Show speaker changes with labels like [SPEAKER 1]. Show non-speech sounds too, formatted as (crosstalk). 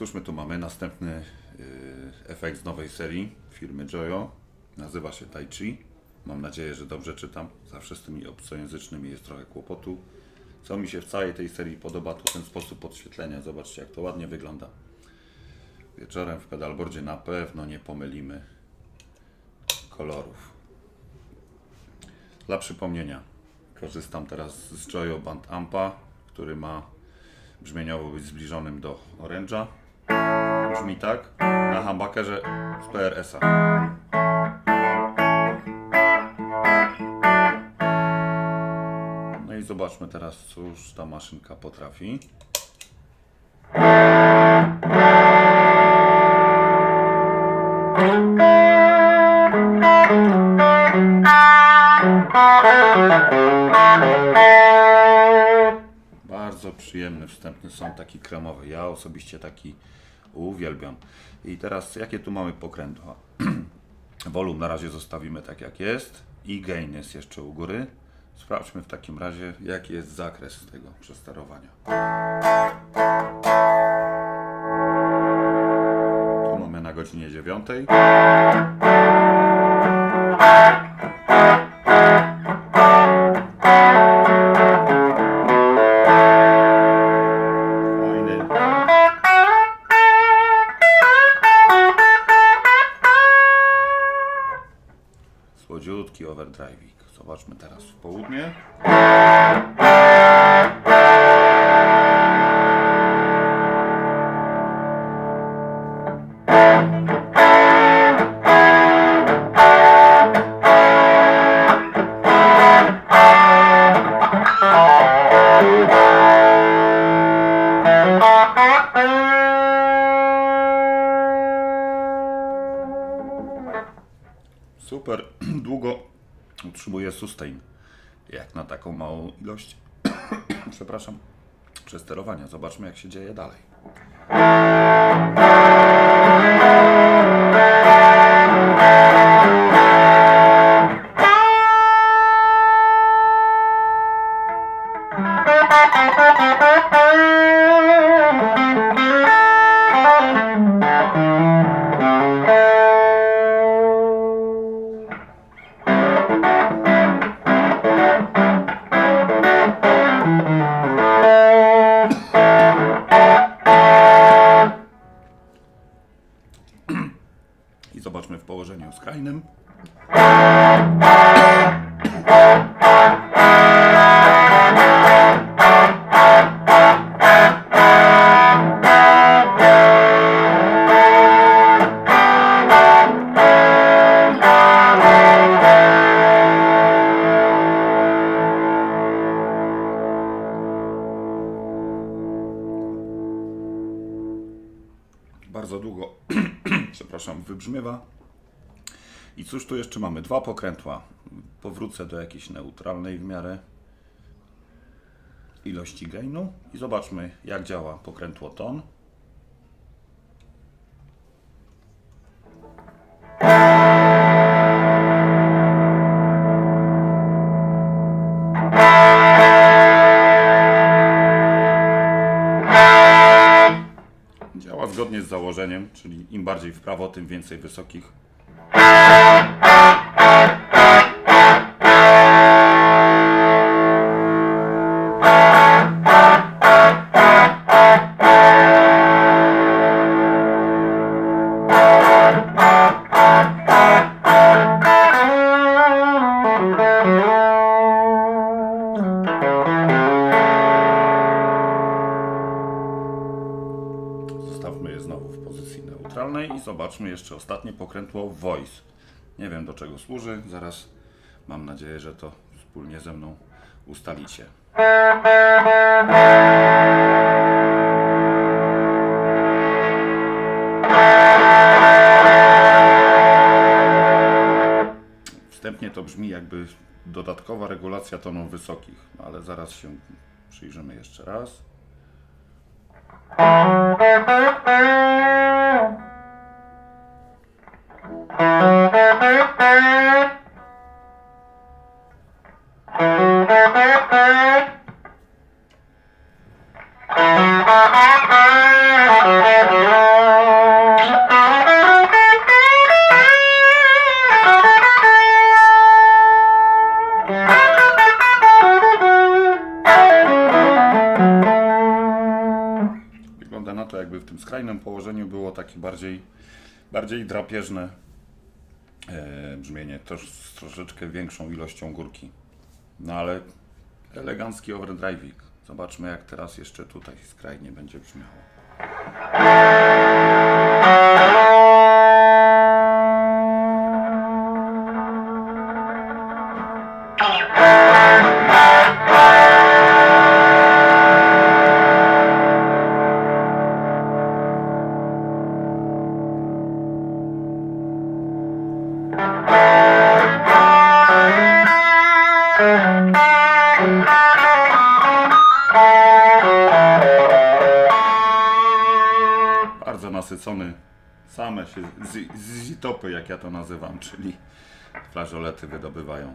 [SPEAKER 1] Cóż my tu mamy? Następny yy, efekt z nowej serii firmy Joyo. Nazywa się Tai Chi. Mam nadzieję, że dobrze czytam. Zawsze z tymi obcojęzycznymi jest trochę kłopotu. Co mi się w całej tej serii podoba, to ten sposób podświetlenia. Zobaczcie, jak to ładnie wygląda. Wieczorem w pedalboardzie na pewno nie pomylimy kolorów. Dla przypomnienia, korzystam teraz z Joyo Band Ampa, który ma brzmieniowo być zbliżonym do Orange'a. Brzmi tak na humbuckerze z PRS-a. No i zobaczmy teraz, cóż ta maszynka potrafi. Bardzo przyjemny wstępny są taki kremowy. Ja osobiście taki uwielbiam. I teraz jakie tu mamy pokrętła? (clears throat) Wolum na razie zostawimy tak jak jest i gain jest jeszcze u góry. Sprawdźmy w takim razie jaki jest zakres tego przesterowania. Tu mamy na godzinie 9. Overdriving. Zobaczmy teraz w południe. Super (clears throat) długo utrzymuje sustain. Jak na taką małą ilość, (coughs) przepraszam, przesterowania. Zobaczmy jak się dzieje dalej. Zobaczmy w położeniu skrajnym. Bardzo długo, (clears throat) przepraszam, wybrzmiewa. I cóż tu jeszcze mamy? Dwa pokrętła. Powrócę do jakiejś neutralnej w miarę ilości gainu i zobaczmy jak działa pokrętło ton. Założeniem, czyli im bardziej w prawo, tym więcej wysokich. Pozycji neutralnej i zobaczmy jeszcze ostatnie pokrętło Voice. Nie wiem do czego służy, zaraz mam nadzieję, że to wspólnie ze mną ustalicie. Wstępnie to brzmi jakby dodatkowa regulacja tonów wysokich, no ale zaraz się przyjrzymy jeszcze raz.
[SPEAKER 2] Thank you.
[SPEAKER 1] Założeniu było takie bardziej, bardziej drapieżne e, brzmienie, też z troszeczkę większą ilością górki. No ale elegancki overdrive'ik. Zobaczmy jak teraz jeszcze tutaj skrajnie będzie brzmiało. Bardzo nasycony. Same się z- z- zitopy, jak ja to nazywam, czyli flażolety wydobywają.